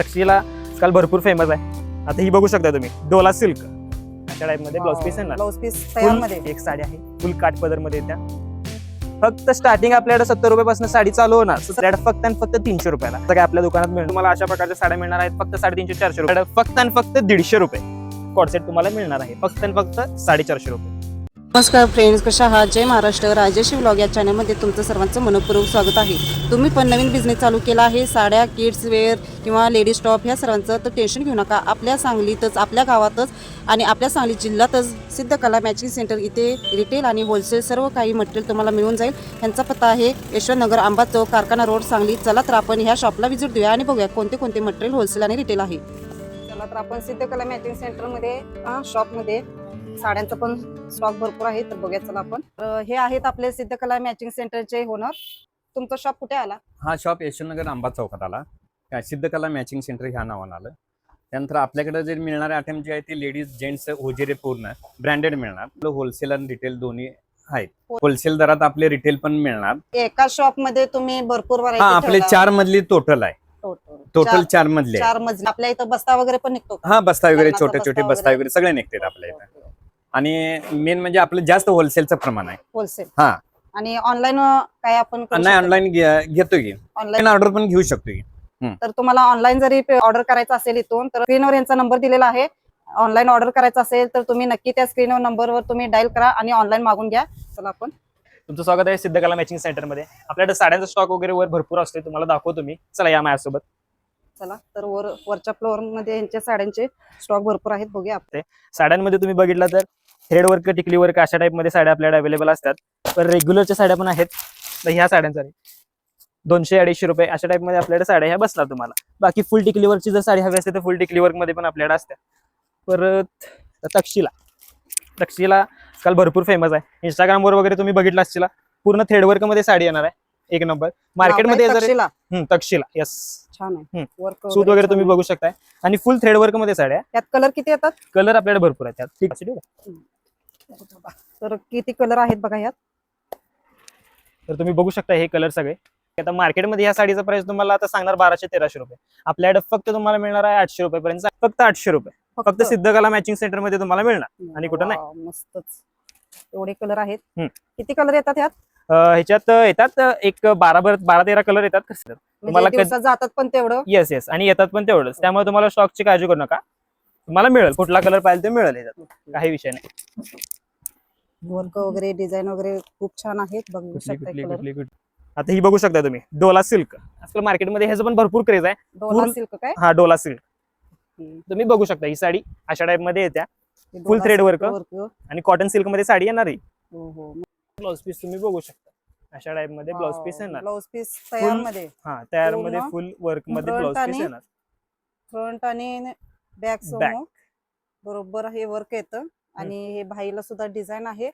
तक्षीला काल भरपूर फेमस आहे. आता ही बघू शकता तुम्ही डोला सिल्क. अशा टाइपमध्ये ब्लाउज पीस येणार ब्लाउज पीस तयारमध्ये एक साडी आहे फुल काठ पदरमध्ये त्या फक्त स्टार्टिंग आपल्याकडे सत्तर रुपयापासून साडी चालू होणार. आपल्याकडे फक्त आणि फक्त तीनशे रुपयाला. तर काय आपल्या दुकानात मिळणार? तुम्हाला अशा प्रकारच्या साड्या मिळणार आहेत फक्त साडेतीनशे चारशे रुपये. फक्त आणि फक्त दीडशे रुपये. कॉडसेट तुम्हाला मिळणार आहे फक्त आणि फक्त साडेचारशे रुपये. नमस्कार फ्रेंड्स कशा आहात? जय महाराष्ट्र. राजेश व्लॉग या चॅनलमध्ये तुमचं सर्वांचं मनपूर्वक स्वागत आहे. तुम्ही पण नवीन बिझनेस चालू केला आहे साड्या किड्स वेअर किंवा लेडीज टॉप ह्या सर्वांचं तर टेन्शन घेऊ नका. आपल्या सांगलीतच आपल्या गावातच आणि आपल्या सांगली जिल्ह्यातच सिद्धकला मॅचिंग सेंटर इथे रिटेल आणि होलसेल सर्व काही मटेरियल तुम्हाला मिळून जाईल. यांचा पत्ता आहे यशवंतनगर आंबा चौक कारखाना रोड सांगली. चला तर आपण ह्या शॉपला व्हिजिट देऊया आणि बघूया कोणते कोणते मटेरियल होलसेल आणि रिटेल आहे. चला तर आपण सिद्धकला मॅचिंग सेंटरमध्ये शॉपमध्ये साड्यांचा पण स्टॉक भरपूर आहे तर बघूया चला आपण. हे आहेत आपले सिद्धकला मॅचिंग सेंटरचे ओनर तुमचा शॉप कुठे आला? हा शॉप यशवंतनगर आंबा चौकात आला. सिद्धकला मॅचिंग सेंटर ह्या नावानं आलं. त्यानंतर आपल्याकडे जे मिळणारे आयटम जे आहे ते लेडीज जेंट्स होजेरे पूर्ण ब्रँडेड मिळणार. होलसेल आणि रिटेल दोन्ही आहेत. होलसेल दरात आपले रिटेल पण मिळणार. एका शॉपमध्ये तुम्ही भरपूर हा आपले चार मधली टोटल आहे. टोटल चार मधले. चार मजली आपल्या इथं बस्ता वगैरे पण निघतो? हा बस्ता वगैरे छोटे छोटे बस्ता. वगैरे. सगळे निघतात आपल्या इथं. आणि मेन म्हणजे आपलं जास्त होलसेलचं प्रमाण आहे. होलसेल हा. आणि ऑनलाईन काय आपण नाही ऑनलाईन घेतो की. ऑनलाईन ऑर्डर पण घेऊ शकतो की. तर तुम्हाला ऑनलाईन जरी ऑर्डर करायचं असेल इथून तर स्क्रीनवर यांचा नंबर दिलेला आहे. ऑनलाईन ऑर्डर करायचं असेल तर तुम्ही नक्की त्या स्क्रीनवर नंबरवर तुम्ही डायल करा आणि ऑनलाईन मागून घ्या. चला आपण. तुमचं स्वागत आहे सिद्धकला मॅचिंग सेंटरमध्ये आपल्याकडे साड्यांचा स्टॉक वगैरे वर भरपूर असतो तुम्हाला दाखवतो मी. चला या माझ्यासोबत. चला तर वर वरच्या फ्लोअरमध्ये यांच्या साड्यांचे स्टॉक भरपूर आहेत बघूया आपण. साड्यांमध्ये तुम्ही बघितलं तर थ्रेड वर्क टिकली वर्क अशा टाइपमध्ये साड्या आपल्याकडे अवेलेबल असतात. पण रेग्युलरच्या साड्या पण आहेत तर ह्या साड्यांचा दोनशे अडीचशे रुपये अशा टाइपमध्ये आपल्याकडे साड्या ह्या बसतात तुम्हाला. बाकी फुल टिकली वर्कची जर साडी हवी असते तर फुल टिकली वर्कमध्ये पण आपल्याकडे असतात परत तक्षिला तक्षिला काल भरपूर फेमस आहे. इंस्टाग्रामवर वगैरे तुम्ही बघितलं असतील पूर्ण थ्रेड वर्कमध्ये साडी येणार आहे. एक नंबर मार्केटमध्ये? जर तक्षशिला. येस छान आहे. सूट वगैरे तुम्ही बघू शकताय. आणि फुल थ्रेड वर्कमध्ये साड्या. त्यात कलर किती येतात? कलर आपल्याकडे भरपूर आहेत. त्यात ठीक. आहे तर किती कलर आहेत बघा यात? तर तुम्ही बघू शकता हे कलर सगळे. आता मार्केटमध्ये ह्या साडीचा प्राइस तुम्हाला आता सांगणार बाराशे तेराशे रुपये. आपल्याकडे फक्त तुम्हाला मिळणार आहे आठशे रुपये पर्यंत फक्त आठशे रुपये. फक्त सिद्धकला मॅचिंग सेंटरमध्ये तुम्हाला मिळणार आणि कुठं नाही. मस्तच. एवढे कलर आहेत. किती कलर येतात यात? ह्याच्यात येतात एक बारा भर बारा तेरा कलर येतात. तुम्हाला म्हणजे दिवसात जातात पण तेवढं? येस येस आणि येतात पण तेवढंच. त्यामुळे तुम्हाला स्टॉकची काळजी करू नका. तुम्हाला मिळेल. कुठला कलर पाहिजे ते मिळेल काही विषय नाही. वर्क वगैरे डिझाईन वगैरे खूप छान आहेत. बघू शकता कलर आता ही बघू शकता तुम्ही डोला सिल्क. आजकाल मार्केटमध्ये ह्याचं पण भरपूर क्रेज आहे. डोला सिल्क काय? हा डोला सिल्क. तुम्ही बघू शकता ही साडी अशा टाइपमध्ये येत्या. हे silk work. work. आणि कॉटन सिल्कमध्ये साडी येणार आहे. हो हो. ब्लाउज पीस तुम्ही बघू शकता. अशा टाइपमध्ये ब्लाउज पीस येणार. ब्लाउज पीस तयारमध्ये हा तयारमध्ये फुल वर्कमध्ये ब्लाउज पीस येणार. फ्रंट आणि बॅक बरोबर हे वर्क येतं. आणि हे भाईला सुद्धा डिझाईन आहे.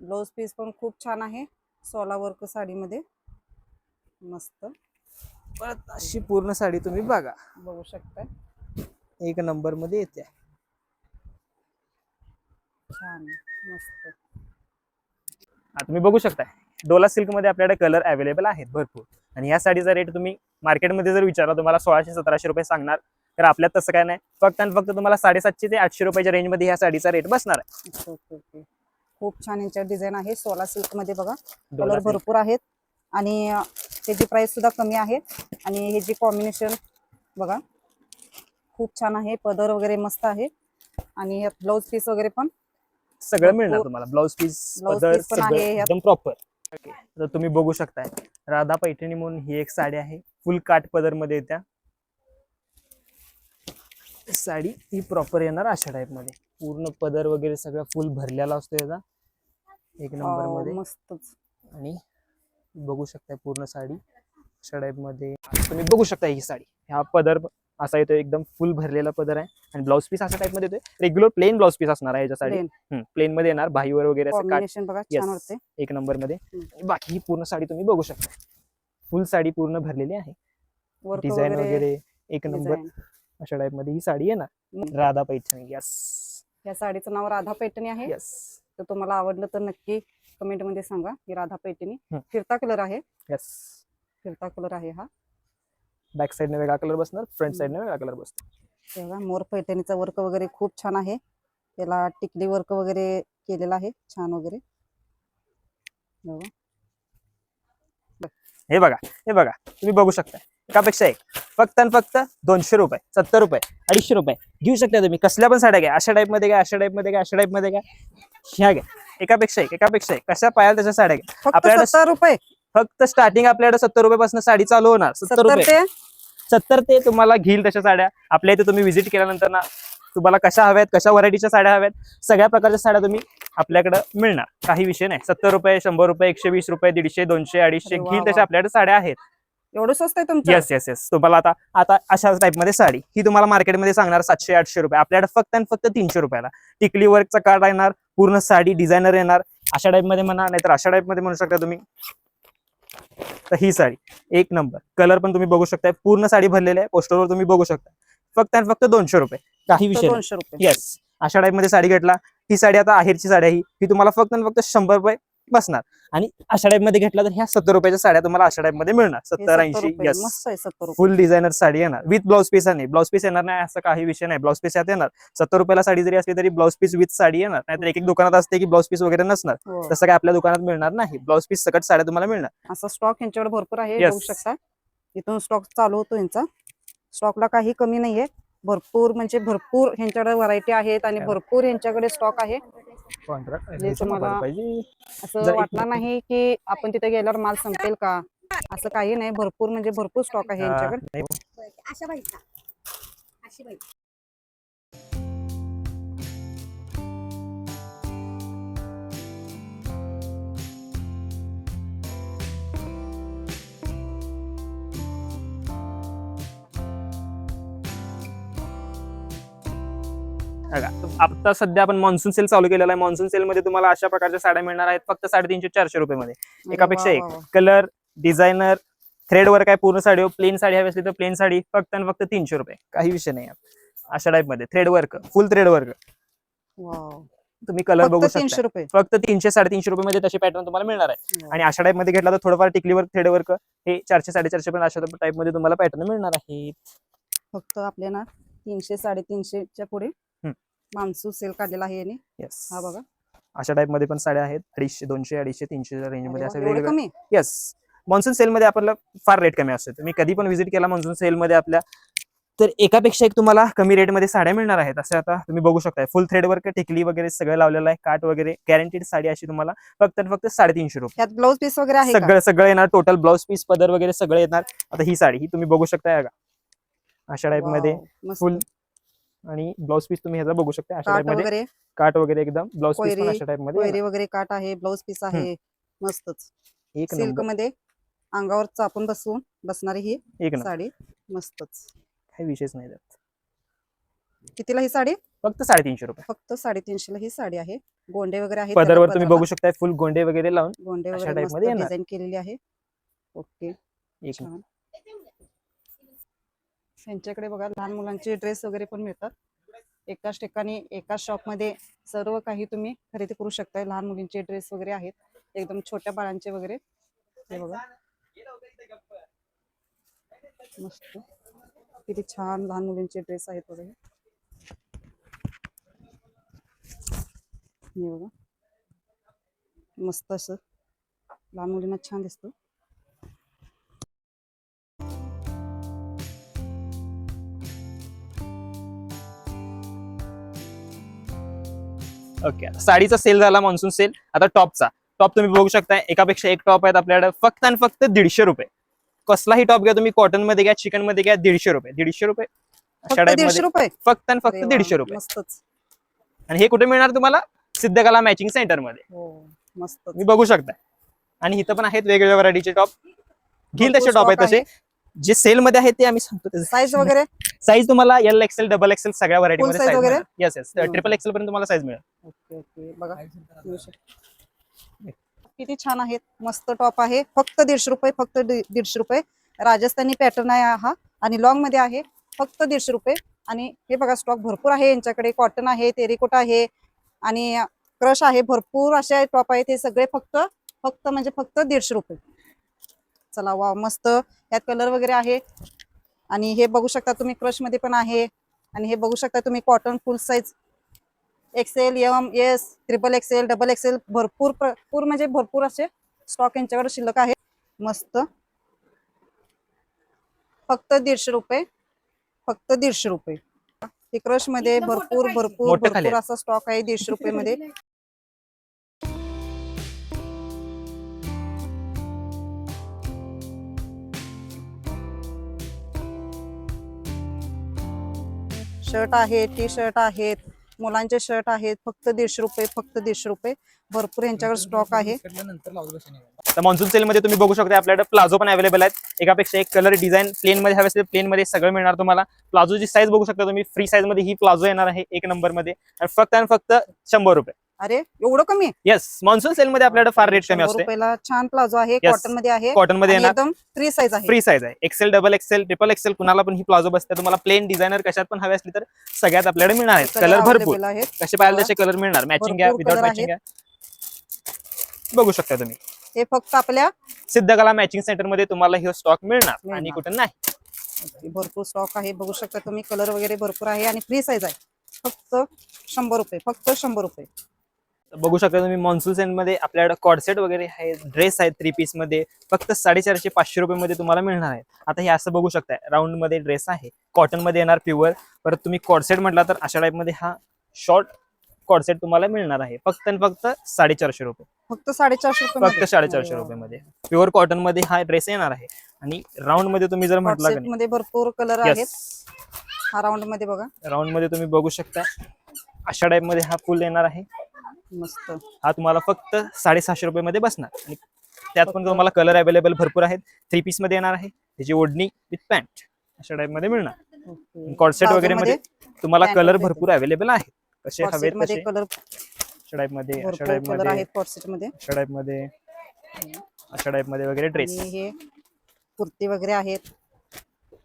ब्लाउज पीस पण खूप छान आहे. सोला वर्क साडीमध्ये. मस्त. परत अशी पूर्ण साडी तुम्ही बघा. बघू शकता. एक नंबरमध्ये येते. छान. मस्त. हा तुम्ही बघू शकता डोला सिल्कमध्ये आपल्याकडे कलर अवेलेबल आहेत भरपूर. आणि या साडीचा रेट तुम्ही मार्केटमध्ये जर विचारला तुम्हाला सोळाशे सतराशे रुपये सांगणार. तर आपल्यात तसं काय नाही. फक्त आणि फक्त तुम्हाला साडेसातशे ते आठशे रुपयाच्या रेंजमध्ये ह्या साडीचा रेट बसणार आहे. Okay okay okay. खूप छान यांच्या डिझाईन आहे. सोला सिल्कमध्ये बघा. Dola colour silk. भरपूर आहेत. आणि अं, त्याची प्राइस सुद्धा कमी आहे. आणि हे जी कॉम्बिनेशन बघा. खूप छान आहे. पदर वगैरे मस्त आहे. आणि यात ब्लाउज पीस वगैरे पण सगळं मिळणार भरपूर- तुम्हाला. ब्लाउज पीस Blouse पदर piece पण सगळं आहे यात. एकदम प्रॉपर तर तुम्ही बघू शकताय. राधा पैठणी म्हणून ही एक साडी आहे. फुल काठ पदरमध्ये येत्या. साडी ही प्रॉपर येणार अशा टाइपमध्ये. पूर्ण पदर वगैरे सगळं फुल भरलेला असतो याचा. एक नंबर वाव, मध्ये. मस्तच. आणि बघू शकताय पूर्ण साडी अशा टाइपमध्ये. तुम्ही बघू शकता ही साडी. हा पदर असा येतो एकदम फुल भरलेला पदर आहे. आणि ब्लाउज पीस अशा टाइपमध्ये येतोय. रेग्युलर प्लेन ब्लाउज पीस असणार आहे याच्या साडी. Plain. प्लेन मध्ये येणार. भाईवर वगैरे असं एक नंबरमध्ये. बाकी ही पूर्ण साडी तुम्ही बघू शकता फुल साडी पूर्ण भरलेली आहे. डिझाईन वगैरे एक नंबर. अशा टाइपमध्ये ही साडी येणार हम्म. राधा पैठणी यस या साडीचं नाव राधा पैठणी आहे. यस तर तुम्हाला आवडलं तर नक्की कमेंटमध्ये सांगा ही राधा पैठणी. फिरता कलर आहे. यस फिरता कलर आहे हा. बॅक साईडने वेगळा कलर बसणार फ्रंट साईडने वेगळा कलर बसतो तेव्हा मोर पैठणीचा वर्क वगैरे खूप छान आहे. त्याला टिकली वर्क वगैरे केलेलं आहे छान वगैरे. हे बघा हे बघा तुम्ही बघू शकता. एकापेक्षा एक फक्त आणि फक्त दोनशे रुपये सत्तर रुपये अडीचशे रुपये. घेऊ शकता तुम्ही. कसल्या पण साड्या घ्या. अशा टाईपमध्ये घ्या अशा टाईपमध्ये घ्या अशा टाईपमध्ये घ्या. ह्या घ्या. एकापेक्षा एक एकापेक्षा एक कशा पायाल त्याच्या साड्या घ्या. फक्त आपल्याकडे सत्तर रुपये. फक्त स्टार्टिंग आपल्याकडे सत्तर रुपयापासून साडी चालू होणार. सत्तर रुपये. सत्तर ते तुम्हाला घेईल तशा साड्या. आपल्या इथे तुम्ही व्हिजिट केल्यानंतर ना तुम्हाला कशा हव्यात कशा व्हरायटीच्या साड्या हव्यात सगळ्या प्रकारच्या साड्या तुम्ही आपल्याकडे मिळणार. काही विषय नाही. सत्तर रुपये शंभर रुपये एकशे वीस रुपये दीडशे दोनशे अडीचशे घेईल. तशा आपल्याकडे साड्या आहेत. एवढं स्वस्त आहे तुमचं? येस येस येस तुम्हाला आता आता अशा टाईपमध्ये साडी. ही तुम्हाला मार्केटमध्ये सांगणार सातशे आठशे रुपये. आपल्याकडे फक्त आणि फक्त तीनशे रुपयाला. टिकली वर्कचा कार्ड येणार पूर्ण साडी डिझायनर येणार. अशा टाईपमध्ये म्हणा नाहीतर अशा टाईपमध्ये म्हणू शकता तुम्ही. तर ही साडी एक नंबर कलर पण तुम्ही बघू शकताय. पूर्ण साडी भरलेली आहे. पोस्टरवर तुम्ही बघू शकता. फक्त आणि फक्त दोनशे रुपये. काही विषय. दोनशे रुपये. येस अशा टाईपमध्ये साडी घेतला. ही साडी आता आहेरची साडी आहे ही तुम्हाला फक्त आणि फक्त शंभर रुपये बसणार. आणि अशा टाईपमध्ये घेतला तर ह्या सत्तर रुपयाच्या साड्या तुम्हाला अशा टाईपमध्ये मिळणार. सत्तर ऐंशी फुल डिझायनर साडी येणार. विथ ब्लाउज पीस नाही ब्लाउज पीस येणार नाही असं काही विषय नाही. ब्लाउज पीस यात येणार. सत्तर रुपयाला साडी जरी असली तरी ब्लाउज पीस विथ साडी येणार. नाहीतर एक एक दुकानात असते की ब्लाउज पीस वगैरे नसणार. हो. तसं काय आपल्या दुकानात मिळणार नाही. ब्लाउज पीस सकट साड्या तुम्हाला मिळणार. असा स्टॉक यांच्याकडे भरपूर आहे शकता. इथून स्टॉक चालू होतो यांचा. स्टॉकला काही कमी नाहीये. भरपूर म्हणजे भरपूर ह्यांच्याकडे व्हरायटी आहेत आणि. भरपूर यांच्याकडे स्टॉक आहे. Contract जे तुम्हाला- पाहिजे. असं वाटणार नाही की आपण तिथे गेल्यावर माल संपेल का? असं काही नाही भरपूर म्हणजे भरपूर स्टॉक आहे यांच्याकडे. बघा, आता सध्या आपण मान्सून सेल चालू केलेला आहे. मान्सून सेल मध्ये तुम्हाला अशा प्रकारच्या साड्या मिळणार आहेत फक्त साडेतीनशे चारशे रुपये मध्ये एकापेक्षा एक. कलर डिझायनर थ्रेड वर काय पूर्ण साडी प्लेन साडी हवी असली तर प्लेन साडी फक्त आणि फक्त तीनशे रुपये. काही विषय नाही. अशा टाईपमध्ये. Thread work full thread work. तुम्ही कलर बघू शकता. तीनशे रुपये. फक्त तीनशे साडेतीनशे रुपये मध्ये तसे पॅटर्न तुम्हाला मिळणार आहे. आणि अशा टाईपमध्ये घेतला तर थोडंफार टिकलीवर थ्रेड वर्क हे चारशे साडेचारशे पण अशा टाईपमध्ये तुम्हाला पॅटर्न मिळणार आहेत. फक्त आपल्या ना तीनशे साडेतीनशेच्या पुढे मान्सून सेल काढलेला आहे यांनी. येस हा बघा. अशा टाईपमध्ये पण साड्या आहेत. अडीचशे दोनशे अडीचशे तीनशे रेंजमध्ये येस मान्सून सेल मध्ये आपल्याला फार रेट कमी असतो तुम्ही कधी पण व्हिजिट केला मान्सून सेल मध्ये आपल्या तर एकापेक्षा एक तुम्हाला कमी रेटमध्ये साड्या मिळणार आहेत. असे आता तुम्ही बघू शकताय. फुल थ्रेड वर्क टिकली वगैरे सगळं लावलेलं आहे. काट वगैरे गॅरंटीड साडी अशी तुम्हाला फक्त फक्त साडेतीनशे रुपये. ब्लाऊज पीस वगैरे आहे? सगळं सगळं येणार. टोटल ब्लाउज पीस पदर वगैरे सगळं येणार. आता ही साडी ही तुम्ही बघू शकताय का अशा टाईपमध्ये full आणि ब्लाउज पीस तुम्ही ह्याचा बघू शकता अशा काट टाईपमध्ये. वगैरे. काट वगैरे एकदम ब्लाउज पीस पण कोयरी- अशा टाईपमध्ये येणार. वगैरे काट आहे ब्लाऊज पीस आहे मस्तच. एक सिल्क नंबर. मध्ये अंगावर चापून बसवून बसणारी ही एक नंबर. साडी मस्तच. काही विषयच नाही त्यात. कितीला ही साडी? फक्त साडेतीनशे रुपये. फक्त साडेतीनशेला ही साडी आहे. गोंडे वगैरे आहेत त्याला पदरवर तुम्ही पदराला. बघू शकताय फुल गोंडे वगैरे लावून गोंडे अशा वगैरे type मस्त मध्ये येणार. डिझाईन केलेली आहे. ओके. एक छान. त्यांच्याकडे बघा लहान मुलांचे ड्रेस वगैरे पण मिळतात. एकाच ठिकाणी एकाच शॉपमध्ये सर्व काही तुम्ही खरेदी करू शकताय. लहान मुलींचे ड्रेस वगैरे आहेत. एकदम छोट्या बाळांचे वगैरे. हे बघा. मस्त. किती छान लहान मुलींचे ड्रेस आहेत वगैरे हे बघा. मस्त असं. लहान मुलींना छान दिसतं. ओके साडीचा सेल झाला मान्सून सेल आता टॉपचा टॉप तुम्ही बघू शकता एकापेक्षा एक टॉप आहेत आपल्याकडे. फक्त आणि फक्त दीडशे रुपये. कसलाही टॉप घ्या तुम्ही कॉटनमध्ये घ्या चिकनमध्ये घ्या दीडशे रुपये. दीडशे रुपये? फक्त टाईप दीडशे मध्ये रुपये? फक्त आणि फक्त दीडशे रुपये. आणि हे कुठे मिळणार तुम्हाला? सिद्धकला मॅचिंग सेंटरमध्ये. हो तुम्ही बघू शकता आणि इथं पण आहेत वेगवेगळ्या व्हरायटीचे टॉप घेईल तसे टॉप आहेत तसे. जे सेल मध्ये आहेत ते आम्ही सांगतो साईज वगैरे? साईज तुम्हाला एल एक्सेल डबल एक्सेल सगळ्या व्हरायटी मध्ये साईज वगैरे? Yes yes. ट्रिपल एक्सेल पर्यंत तुम्हाला साईज मिळेल. ओके ओके बघा. किती छान आहेत. मस्त टॉप आहे. फक्त दीडशे रुपये फक्त दीडशे रुपये. राजस्थानी पॅटर्न आहे हा. आणि लॉंगमध्ये आहे. फक्त दीडशे रुपये. आणि हे बघा स्टॉक भरपूर आहे यांच्याकडे. कॉटन आहे तेरिकोट आहे. आणि क्रश आहे. भरपूर असे टॉप आहेत. हे सगळे फक्त फक्त म्हणजे फक्त दीडशे रुपये. चला वा मस्त. यात कलर वगैरे आहे. आणि हे बघू शकता तुम्ही क्रशमध्ये पण आहे. आणि हे बघू शकता तुम्ही cotton full size XL M S triple XL double XL भरपूर प्र- पूर म्हणजे भरपूर असे स्टॉक यांच्याकडे शिल्लक आहे. मस्त. फक्त दीडशे रुपये. फक्त दीडशे रुपये. हे क्रशमध्ये भरपूर. भरपूर भरपूर. असा स्टॉक आहे दीडशे रुपये मध्ये शर्ट आहेत टी शर्ट आहेत मुलांचे शर्ट आहेत फक्त दीडशे रुपये फक्त दीडशे रुपये. भरपूर यांच्याकडे स्टॉक आहे. तर मान्सून सेल मध्ये तुम्ही बघू शकता आपल्याकडे प्लाझो पण अवेलेबल आहेत. एकापेक्षा एक कलर डिझाईन प्लेन मध्ये हवे असेल प्लेन मध्ये सगळं मिळणार तुम्हाला. प्लाझोची साईज बघू शकता तुम्ही फ्री साईजमध्ये ही प्लाझो येणार आहे एक नंबरमध्ये. फक्त आणि फक्त शंभर रुपये. अरे एवढं कमी? येस मान्सून सेल मध्ये आपल्याकडे फार रेट कमी असते. रुपयाला छान प्लाझो आहे Yes. कॉटनमध्ये आहे कॉटनमध्ये आणि येणार. एकदम फ्री साईज आहे. फ्री साईज आहे. XL double XL triple XL कुणाला पण ही प्लाझो बसते तुम्हाला प्लेन डिझायनर कशात पण हवे असली तर सगळ्यात आपल्याकडे मिळणार आहेत. कलर भरपूर available आहेत. कसे पाहिजे तसे कलर मिळणार. मॅचिंग घ्या भरपूर विदाउट color मॅचिंग घ्या. बघू शकता तुम्ही. हे फक्त आपल्या सिद्धकला मॅचिंग सेंटरमध्ये तुम्हाला हे स्टॉक मिळणार मिळणार. आणि कुठे नाही. भरपूर स्टॉक आहे. बघू शकता तुम्ही कलर वगैरे भरपूर आहे आणि फ्री साईज आहे. फक्त शंभर रुपये फक्त शंभर रुपये. बघू शकता तुम्ही मॉन्सून सेंटमध्ये आपल्याकडे कॉडसेट वगैरे आहेत ड्रेस आहेत थ्री पीसमध्ये फक्त साडेचारशे पाचशे रुपये मध्ये तुम्हाला मिळणार आहे आता हे असं बघू शकताय राऊंडमध्ये ड्रेस आहे कॉटनमध्ये येणार प्युअर परत तुम्ही कॉडसेट म्हटला तर अशा टाईपमध्ये हा शॉर्ट कॉडसेट तुम्हाला मिळणार आहे. फक्त आणि फक्त साडेचारशे रुपये. फक्त साडेचारशे रुपये फक्त साडेचारशे रुपये मध्ये. प्युअर कॉटनमध्ये हा ड्रेस येणार आहे. आणि राऊंडमध्ये तुम्ही जर म्हटला मध्ये भरपूर कलर आहेत. हा राऊंडमध्ये बघा. राऊंडमध्ये तुम्ही बघू शकता अशा टाईपमध्ये हा फुल येणार आहे. मस्त. हा तुम्हाला फक्त साडेसहाशे रुपये मध्ये बसणार. आणि त्यात पण तुम्हाला कलर अवेलेबल भरपूर आहेत. थ्री पीसमध्ये येणार आहे. त्याची ओढणी विथ पॅन्ट अशा टाईपमध्ये मिळणार. Plazo वगैरे मध्ये तुम्हाला कलर भरपूर अवेलेबल आहेत. कसे हवेत तसे कलर अशा मध्ये अशा मध्ये अशा टाईपमध्ये अशा टाईपमध्ये वगैरे ड्रेस हे कुर्ती वगैरे आहेत.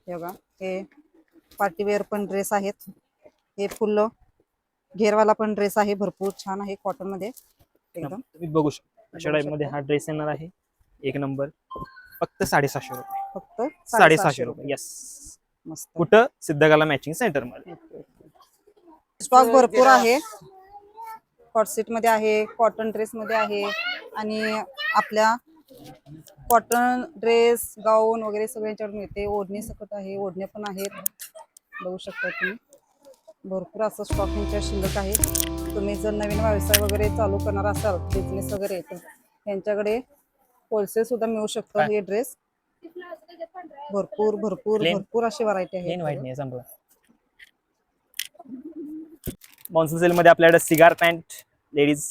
हे बघा हे पार्टीवेअर पण ड्रेस आहेत. हे फुल. घेरवाला पण ड्रेस आहे भरपूर छान आहे कॉटनमध्ये. एकदम. तुम्ही बघू शकता अशा मध्ये. हा ड्रेस येणार आहे. एक नंबर फक्त साडेसहाशे रुपये. फक्त साडेसहाशे रुपये. येस मस्त. कुठं? सिद्धकला मॅचिंग सेंटरमध्ये. स्टॉक भरपूर आहे. कॉटसेटमध्ये आहे कॉटन ड्रेस मध्ये आहे आणि आपल्या कॉटन ड्रेस गाऊन वगैरे सगळ्यांच्याकडे मिळते. ओढणी सकट आहे ओढणे पण आहेत. बघू शकता तुम्ही. भरपूर असं स्टॉक यांच्या शिल्लक आहे तुम्ही जर नवीन व्यवसाय वगैरे चालू करणार असाल बिझनेस वगैरे तर त्यांच्याकडे होलसेल सुद्धा मिळू शकतं? हे ड्रेस भरपूर भरपूर? भरपूर अशी व्हरायटी आहे मॉन्सून सेल मध्ये आपल्याकडे cigar pant ladies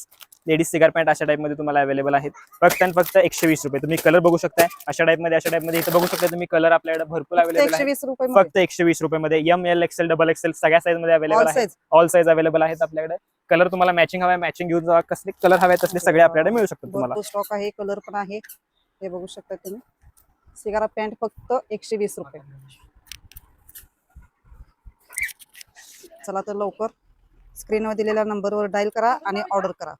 ladies cigar pant अशा टाइपमध्ये तुम्हाला अवेलेबल आहेत. फक्त आणि फक्त एकशे वीस रुपये. तुम्ही कलर बघू शकताय. अशा टाइपमध्ये अशा टाइपमध्ये इथं बघू शकता तुम्ही कलर आपल्याकडे भरपूर अवेलेबल एकशे आहेत वीस रुपये फक्त एकशे वीस रुपये मध्ये. M L XL double XL सगळ्या साईजमध्ये अवेलेबल आहे ऑल साईज अवेलेबल आहेत आपल्याकडे. कलर तुम्हाला मॅचिंग हवाय मॅचिंग घेऊन जावा. कसले कलर हवे तसले सगळे आपल्याकडे मिळू शकतात तुम्हाला. स्टॉक आहे कलर पण आहे. हे बघू शकता तुम्ही. सिगारा पॅन्ट फक्त एकशे वीस रुपये. चला तर लवकर. स्क्रीनवर दिलेल्या नंबरवर डायल करा आणि ऑर्डर करा.